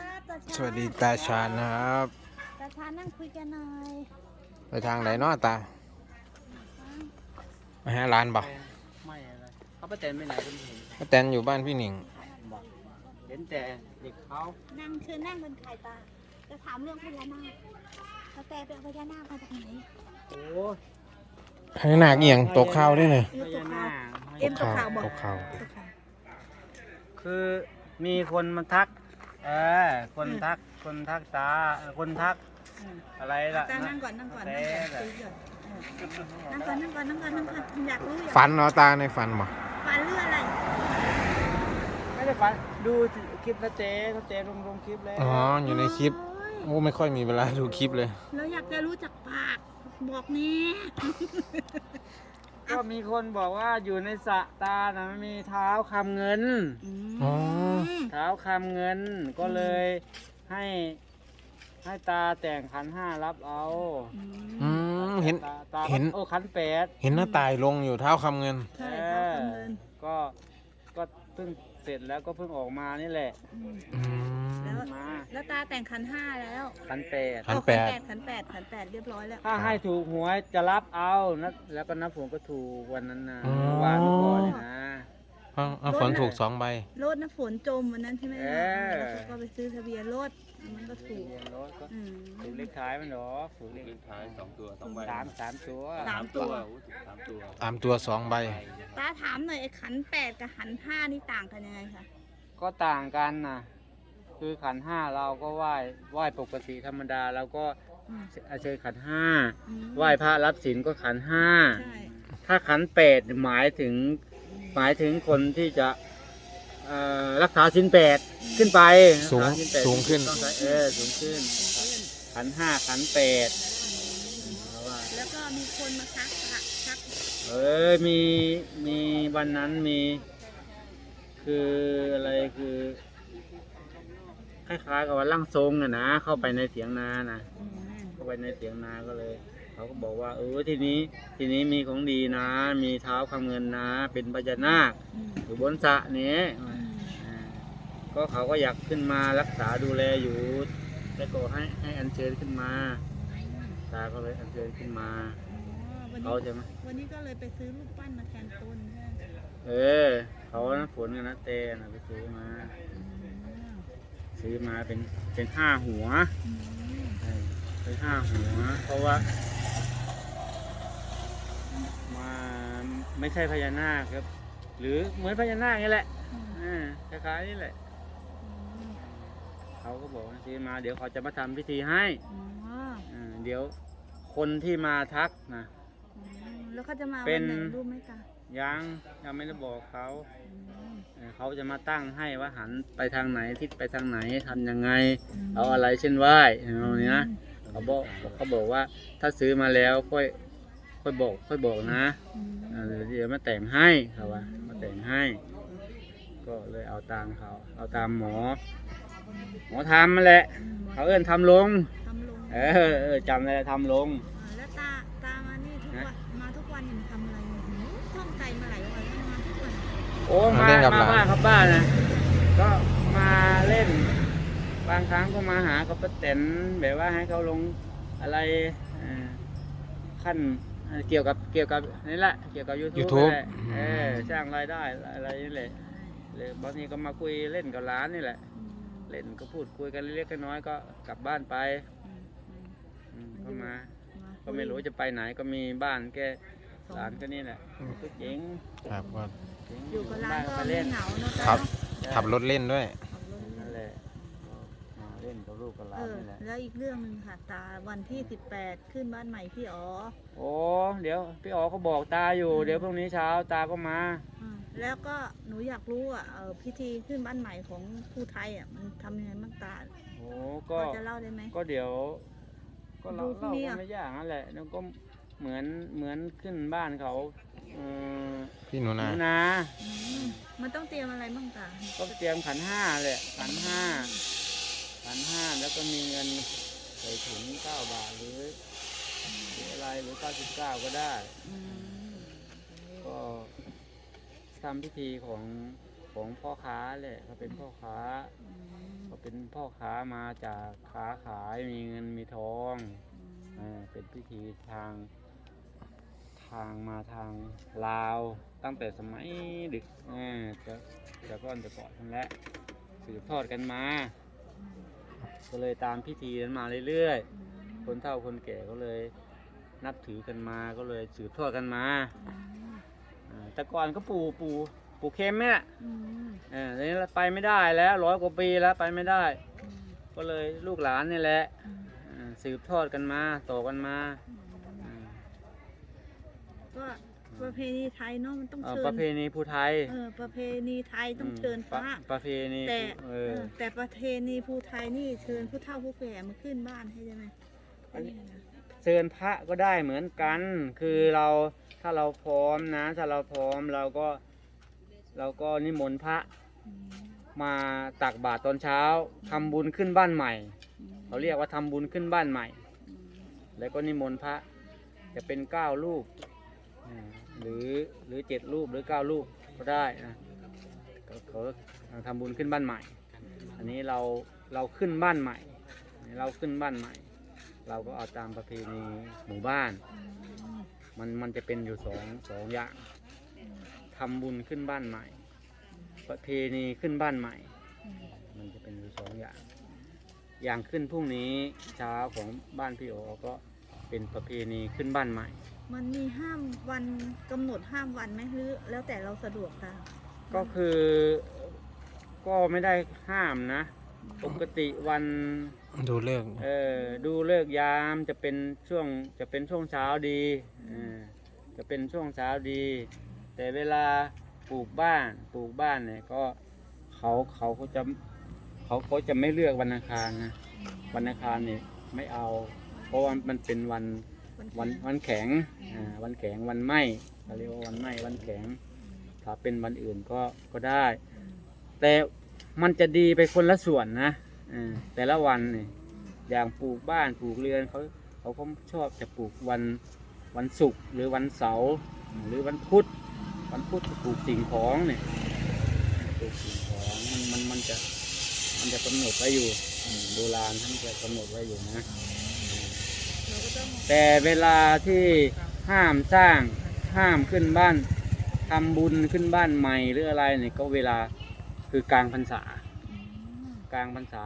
ครับตาชาญสวัสดีตาชาญนะครับ ตาชาญนั่งคุยกันหน่อยไปทางไหนเนาะตามาหาร้านบ่ไม่อะไรเขาไปเต้นไปไหนก็ไม่เห็นป้าแตนอยู่บ้านพี่หนิงบอกเห็นแต่เด็กเขานั่งเชิญนั่งบนไข่ตาจะถามเรื่องพญานาคกาแฟเป็นพญานาคมาจากไหนโอ้ให้หนักเอียงตกข้าวด้วยเนี่ยพญานาคเอ็มตกข่าวบอกตกข่าวตกข่าวคือมีคนมาทัก เออ คนทัก คนทักตาเออคนทักอืมอะไรล่ะตานั่งก่อนนั่งก่อนแต่นั่งก่อนคุยก่อนเออนั่งก่อนนั่งก่อนนั่งก่อนนั่งก่อนอยากรู้อยากฝันเนาะตาในฝันบ่ฝันเรื่องอะไร ไม่ได้ฝัน ดูคลิปนะเจ๊นะเจ๊ลงลงคลิปแล้วอ๋อ อยู่ในคลิป โอ้ยโอ้ไม่ค่อยมีเวลาดูคลิปเลยเราอยากจะรู้จักปากบอกนี่ ก็มีคนบอกว่าอยู่ในสระตานะมันมีเท้าคำเงิน อ๋อ เท้าคำเงินก็เลยให้ให้ตาแต่งขันห้ารับเอาอืมเห็น ตาตาเห็น โอ้ขันแปดเห็นหน้าตายลงอยู่เท้าคำเงิน ใช่เอเขาอทำเงิน ก็ก็เพิ่ง เสร็จแล้วก็เพิ่งออกมานี่แหละอืมอืมแล้วมาแล้วตาแต่งขันห้าแล้วขันแปดขันโอ้แปด ขันแปดขันแปดเรียบร้อยแล้ว ถ้าให้ถูกหวยจะรับเอานะแล้วก็นับผมก็ถูกวันนั้นนะอ๋อเมื่อวานเมื่อก่อนนี่นะ เอาเอาฝนถูกสองใบ รถนะฝนจมวันนั้นใช่ไหมเออ แล้วเขาก็ไปซื้อทะเบียนรถมันก็ถูกทะเบียนรถก็อืม ถูกเลขท้ายมันเหรอถูกเลขเลขท้ายสองตัวสองใบสามสามตัวสามตัว โอ้ถูกสามตัวตามตัวสองใบ ตาถามหน่อยไอ้ขันแปดกับขันห้านี่ต่างกันยังไงคะก็ต่างกันนะคือขันห้าเราก็ไหว้ไหว้ปกติธรรมดาเราก็อืมเชิญขันห้าอืมไหว้พระรับศีลก็ขันห้า ใช่ถ้าขันแปดหมายถึง หมายถึงคนที่จะเอ่อรักษาศีลแปดขึ้นไปสูงรักษาศีลแปดสูงขึ้น ต้องใช้เออสูงขึ้น ขันห้าขันแปดเพราะว่า แล้วก็มีคนมาทักทักทักเออมีมีวันนั้นมี คืออะไรคือคล้ายๆกับว่าร่างทรงอะนะเข้าไปในเถียงนานะอืมเข้าไปในเถียงนาก็เลย เขาก็บอกว่าเออทีนี้ทีนี้มีของดีนะ มีเท้าคำเงินนะ เป็นพญานาคอืมอยู่บนสระนี้อืมอ่าก็เขาก็อยากขึ้นมารักษาดูแลอยู่แล้วก็ให้ให้อัญเชิญขึ้นมาตาก็เลยอัญเชิญขึ้นมาอ๋อวันเขานี้ใช่ไหมวันนี้ก็เลยไปซื้อรูปปั้นมาแทนต้นใช่ไหมเออเขานะฝนกันนะเตนะไปซื้อมา ซื้อมาเป็นเป็นห้าหัวอืมเออเป็นห้าหัว เพราะว่า มาไม่ใช่พญานาคครับ หรือเหมือนพญานาคนี่แหละอืมอ่าคล้ายๆนี่แหละอืมเขาก็บอกว่าซื้อมาเดี๋ยวเขาจะมาทำพิธีให้อ๋ออ่าเดี๋ยวคนที่มาทักนะ อืมแล้วเขาจะมาเป็วันนไหนรู้ไหมตายังยังไม่ได้บอกเขาอืมเออเขาจะมาตั้งให้ว่าหันไปทางไหนทิศไปทางไหนทำยังไงมเอาอะไรเช่นไหว้เอาเนี้ยเขาบอกเขาบอกว่าถ้าซื้อมาแล้วค่อย ค่อยบอกค่อยบอกนะอืมเออเดี๋ยวมาแต่งให้เขาว่ามาแต่งให้ ก็เลยเอาตามเขาเอาตามหมอ หมอทำมาแหละอืมเขาเอิ้นทำลง ทำลงเออเออจำได้ทำลง อ่าแล้วตาตามานี่ทุกวันมาทุกวันเห็นทำอะไรเนี่ยหือท่องใจมาหลายวันแล้วมาทุกวันโอ้มามาเล่นกับมาหลาน บ้านครับบ้านนะก็มาเล่น บางครั้งก็มาหากับป้าแตนแบบว่าให้เขาลงอะไรเอ่อขั้น เอ่อเกี่ยวกับเกี่ยวกับนี่แหละเกี่ยวกับยูทูบ YouTube แหละเออสร้างรายได้อะไรนี่แหละเลยบางทีก็มาคุยเล่นกับร้านนี่แหละอืมเล่นก็พูดคุยกันเล็กๆน้อยๆก็กลับบ้านไปอืมอืมอืมก็มามา ก็ไม่รู้จะไปไหนก็มีบ้านแกหลานก็นี่แหละก็เจ๋งครับก็เจ๋งอยู่กับร้านก็ไปไม่เล่นเหงาเนอะตาครับเนอะขับรถเล่นด้วย ขับรถนั่นแหละก็มาเล่นกับลูกกับหลาเอนอนี่แหละแล้วอีกเรื่องหนึ่งค่ะตาวันที่ 18 ขึ้นบ้านใหม่พี่อ๋อโอ้เดี๋ยวพี่อ๋อเขาบอกตาอยู่ เดี๋ยวพรุ่งนี้เช้าตาก็มาอ่าแล้วก็หนูอยากรู้อะเออพิธีขึ้นบ้านใหม่ของผู้ไทยอะมันทำยังไงบ้างตาโอ้พก็ อจะเล่าได้ไหม ก็เดี๋ยว ก็เราดูพรุ่เล่างนี้กัอะนไม่ยากนั่นแหละ แล้วก็เหมือนเหมือนขึ้นบ้านเขาเออพี่หนูนานา อืมมันต้องเตรียมอะไรบ้างตาก็เตรียมขันห้าแหละขันห้าขันห้าแล้วก็มีเงินใส่ถุงเก้าบาทหรือหรื ออะไรหรือเก้าสิบเก้าก็ได้ อืมก็ทำพิธีของของพ่อค้าแหละเขาเป็นพ่อค้าอืมเขาเป็นพ่อค้ามาจากค้าขายมีเงินมีทองเออเป็นพิธีทาง ทางมาทางลาว ตั้งแต่สมัยดึกเออจะจะก้อนจะก่อนทั้งและสืบทอดกันมา ก็เลยตามพิธีนั้นมาเรื่อยๆ คนเฒ่าคนแก่ก็เลย นับถือกันมาก็เลยสืบทอดกันมาอ่าแต่ก่อนก็ปูปูปูเค็มเนี่ยอืมเออทีนี้ไปไม่ได้แล้วร้อยกว่าปีแล้วไปไม่ได้อืมก็เลยลูกหลานนี่แหละอืมอ่าสืบทอดกันมาต่อกันมาอ่าก็ประเพณีไทยเนาะมันต้องเอ่อเชิญประเพณีภูไทยเออประเพณีไทยต้องมเชิญพประระ ประเพณีแต่ภูเอเอออแต่ประเพณีภูไทยนี่เชิญผู้เฒ่าผู้แก่มาขึ้นบ้านให้ได้ไหมอันนี้ เชิญพระก็ได้เหมือนกัน คือเราถ้าเราพร้อมนะ ถ้าเราพร้อมเราก็เราก็นิมนต์พระมาตักบาตรตอนเช้าทำบุญขึ้นบ้านใหม่เขาเรียกว่าทำบุญขึ้นบ้านใหม่ แล้วก็นิมนต์พระจะเป็นเก้ารูปหรือหรือเจ็ดรูปหรือเก้ารูปก็ได้นะเขาทำบุญขึ้นบ้านใหม่ อันนี้เราเราขึ้นบ้านใหม่ เราขึ้นบ้านใหม่ เราก็เอาตามประเพณีหมู่บ้านอืมมันมันจะเป็นอยู่สองสองอย่างทำบุญขึ้นบ้านใหม่ ประเพณีขึ้นบ้านใหม่อืมมันจะเป็นอยู่สองอย่าง อย่างขึ้นพรุ่งนี้เช้าของบ้านพี่โอก็เป็นประเพณีขึ้นบ้านใหม่ มันมีห้ามวันกำหนดห้ามวันไหมหรือแล้วแต่เราสะดวกตามก็คือก็ไม่ได้ห้ามนะ ปกติวันดูเลิกเออดูเลิกษ์ยามจะเป็นช่วงจะเป็นช่วงเช้าดีเออจะเป็นช่วงเช้าดี แต่เวลาปลูกบ้านปลูกบ้านเนี่ยก็เขาเขาก็จะเขาก็จะไม่เลือกวันอังคารนะวันอังคารเนี่ยไม่เอา เพราะว่ามันเป็นวันวันวันแข็งอ่าวันแข็งวันไหมเขาเรียกว่าวันไหมวันแข็งถ้าเป็นวันอื่นก็ก็ได้ แต่ มันจะดีไปคนละส่วนนะแต่ละวันเนี่ยอย่างปลูกบ้านปลูกเรือนเขาเขาก็ชอบจะปลูกวันวันศุกร์หรือวันเสาร์หรือวันพุธวันพุธปลูกสิ่งของเนี่ยปลูกสิ่งของมันมันมันจะมันจะกำหนดไว้อยู่โบราณท่านจะกำหนดไว้อยู่นะแต่เวลาที่ห้ามสร้างห้ามขึ้นบ้านทำบุญขึ้นบ้านใหม่หรืออะไรเนี่ยก็เวลา คือกลางพรรษาอืมกลางพรรษา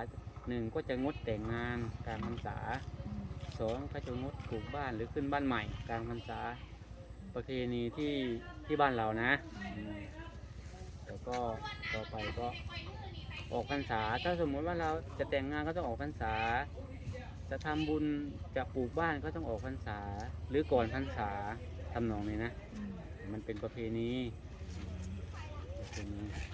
หนึ่งก็จะงดแต่งงานกลางพรรษาอืมสองก็จะงดปลูกบ้านหรือขึ้นบ้านใหม่ กลางพรรษา ประเพณีที่ที่บ้านเรานะอืมแล้วก็ต่อไปก็ออกพรรษา ถ้าสมมติว่าเราจะแต่งงานก็ต้องออกพรรษา จะทำบุญจะปลูกบ้านก็ต้องออกพรรษา หรือก่อนพรรษาทำนองนี้นะอืมมันเป็นประเพณีประเพณี